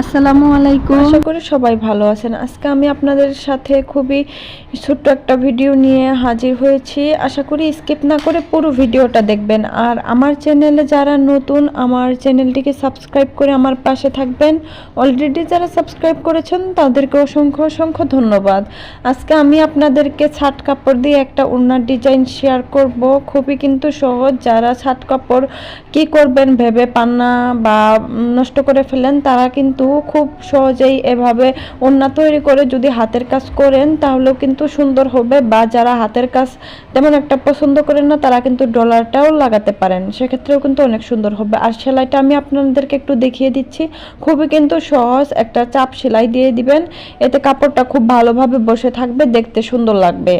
আসসালামু আলাইকুম। আশা করি সবাই ভালো আছেন। আজকে আমি আপনাদের সাথে খুবই ছোট্ট একটা ভিডিও নিয়ে হাজির হয়েছি। আশা করি স্কিপ না করে পুরো ভিডিওটা দেখবেন। আর আমার চ্যানেলে যারা নতুন, আমার চ্যানেলটিকে সাবস্ক্রাইব করে আমার পাশে থাকবেন। অলরেডি যারা সাবস্ক্রাইব করেছেন, তাদেরকে অসংখ্য অসংখ্য ধন্যবাদ। আজকে আমি আপনাদেরকে ছাট কাপড় দিয়ে একটা ওড়নার ডিজাইন শেয়ার করব। খুবই কিন্তু সহজ। যারা ছাট কাপড় কি করবেন, ভেবে পান না বা নষ্ট করে ফেলেন, তারা কিন্তু খুব সহজেই এভাবে ওড়না তৈরি করে যদি হাতের কাজ করেন, তাহলেও কিন্তু সুন্দর হবে। বা যারা হাতের কাজ তেমন একটা পছন্দ করেন না, তারা কিন্তু ডলারটাও লাগাতে পারেন। সেক্ষেত্রেও কিন্তু অনেক সুন্দর হবে। আর সেলাইটা আমি আপনাদেরকে একটু দেখিয়ে দিচ্ছি। খুবই কিন্তু সহজ একটা চাপ সেলাই দিয়ে দিবেন। এতে কাপড়টা খুব ভালোভাবে বসে থাকবে, দেখতে সুন্দর লাগবে।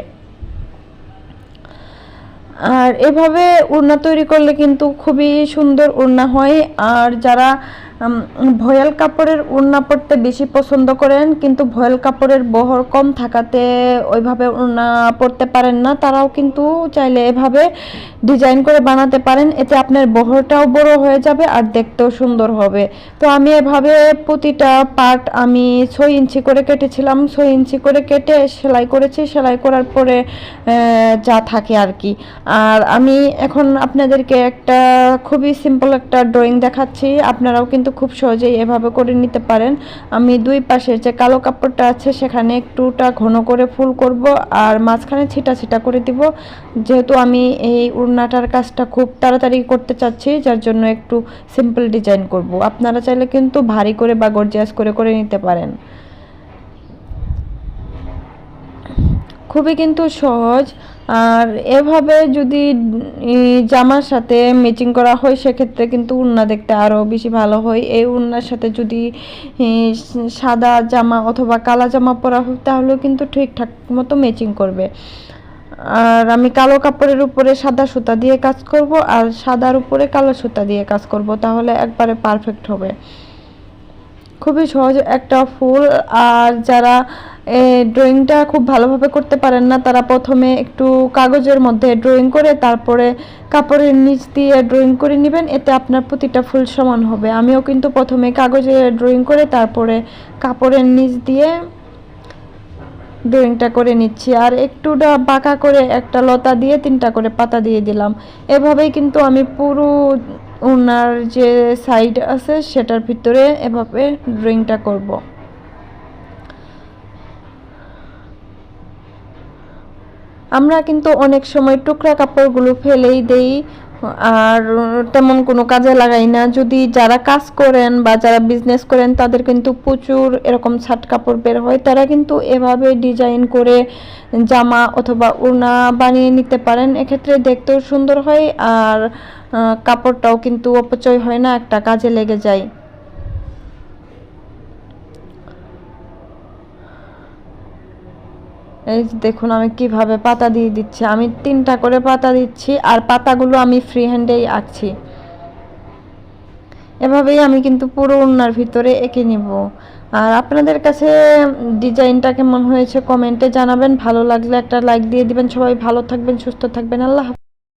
আর এভাবে উড়না তৈরি করলে কিন্তু খুবই সুন্দর ওড়না হয়। আর যারা ভয়েল কাপড়ের ওড়না পরতে বেশি পছন্দ করেন, কিন্তু ভয়েল কাপড়ের বহর কম থাকাতে ওইভাবে ওড়না পরতে পারেন না। তারাও কিন্তু চাইলে এভাবে ডিজাইন করে বানাতে পারেন, এতে আপনার বহরটাও বড় হয়ে যাবে আর দেখতেও সুন্দর হবে। তো আমি এভাবে প্রতিটা পার্ট আমি ছয় ইঞ্চি করে কেটেছিলাম, ছয় ইঞ্চি করে কেটে সেলাই করেছি, সেলাই করার পরে যা থাকে আর কি। আর আমি এখন আপনাদেরকে একটা খুবই সিম্পল একটা ড্রয়িং দেখাচ্ছি, আপনারাও কিন্তু খুব সহজেই এভাবে করে নিতে পারেন। আমি দুই পাশের যে কালো কাপড়টা আছে, সেখানে একটুটা ঘন করে ফুল করব আর মাঝখানে ছিটা ছিটা করে দিব। যেহেতু আমি এই উড়নাটার কাজটা খুব তাড়াতাড়ি করতে চাচ্ছি, যার জন্য একটু সিম্পল ডিজাইন করব। আপনারা চাইলে কিন্তু ভারী করে বা গর্জিয়াস করে করে নিতে পারেন। খুবই কিন্তু সহজ। আর এভাবে যদি জামার সাথে ম্যাচিং করা হয়, সেক্ষেত্রে কিন্তু উন্না দেখতে আরও বেশি ভালো হয়। এই উন্নার সাথে যদি সাদা জামা অথবা কালা জামা পরা হয়, তাহলেও কিন্তু ঠিকঠাক মতো ম্যাচিং করবে। আর আমি কালো কাপড়ের উপরে সাদা সুতা দিয়ে কাজ করব, আর সাদার উপরে কালো সুতা দিয়ে কাজ করব, তাহলে একবারে পারফেক্ট হবে। খুবই সহজ একটা ফুল। আর যারা ড্রয়িংটা খুব ভালোভাবে করতে পারেন না, তারা প্রথমে একটু কাগজের মধ্যে ড্রয়িং করে, তারপরে কাপড়ের নিচ দিয়ে ড্রয়িং করে নেবেন, এতে আপনার প্রতিটা ফুল সমান হবে। আমিও কিন্তু প্রথমে কাগজে ড্রয়িং করে, তারপরে কাপড়ের নিচ দিয়ে ড্রয়িংটা করে নিচ্ছি। আর একটুটা বাঁকা করে একটা লতা দিয়ে তিনটা করে পাতা দিয়ে দিলাম। এভাবেই কিন্তু আমি পুরো ওনার যে সাইড আছে, সেটার ভিতরে এভাবে ড্রয়িংটা করব। আমরা কিন্তু অনেক সময় টুকরা কাপড়গুলো ফেলেই দেই। আর তেমন কোনো কাজে লাগাই না। যদি যারা কাজ করেন বা যারা বিজনেস করেন, তাদের কিন্তু প্রচুর এরকম ছাট কাপড় বের হয়। তারা কিন্তু এভাবে ডিজাইন করে জামা অথবা ওড়না বানিয়ে নিতে পারেন। এক্ষেত্রে দেখতেও সুন্দর হয় আর কাপড়টাও কিন্তু অপচয় হয় না, একটা কাজে লেগে যায়। এই দেখুন আমি কীভাবে পাতা দিয়ে দিচ্ছি। আমি তিনটা করে পাতা দিচ্ছি আর পাতাগুলো আমি ফ্রি হ্যান্ডেই আঁকছি। এভাবেই আমি কিন্তু পুরো ওনার ভিতরে এঁকে নিব। আর আপনাদের কাছে ডিজাইনটা কেমন হয়েছে কমেন্টে জানাবেন। ভালো লাগলে একটা লাইক দিয়ে দিবেন। সবাই ভালো থাকবেন, সুস্থ থাকবেন। আল্লাহ।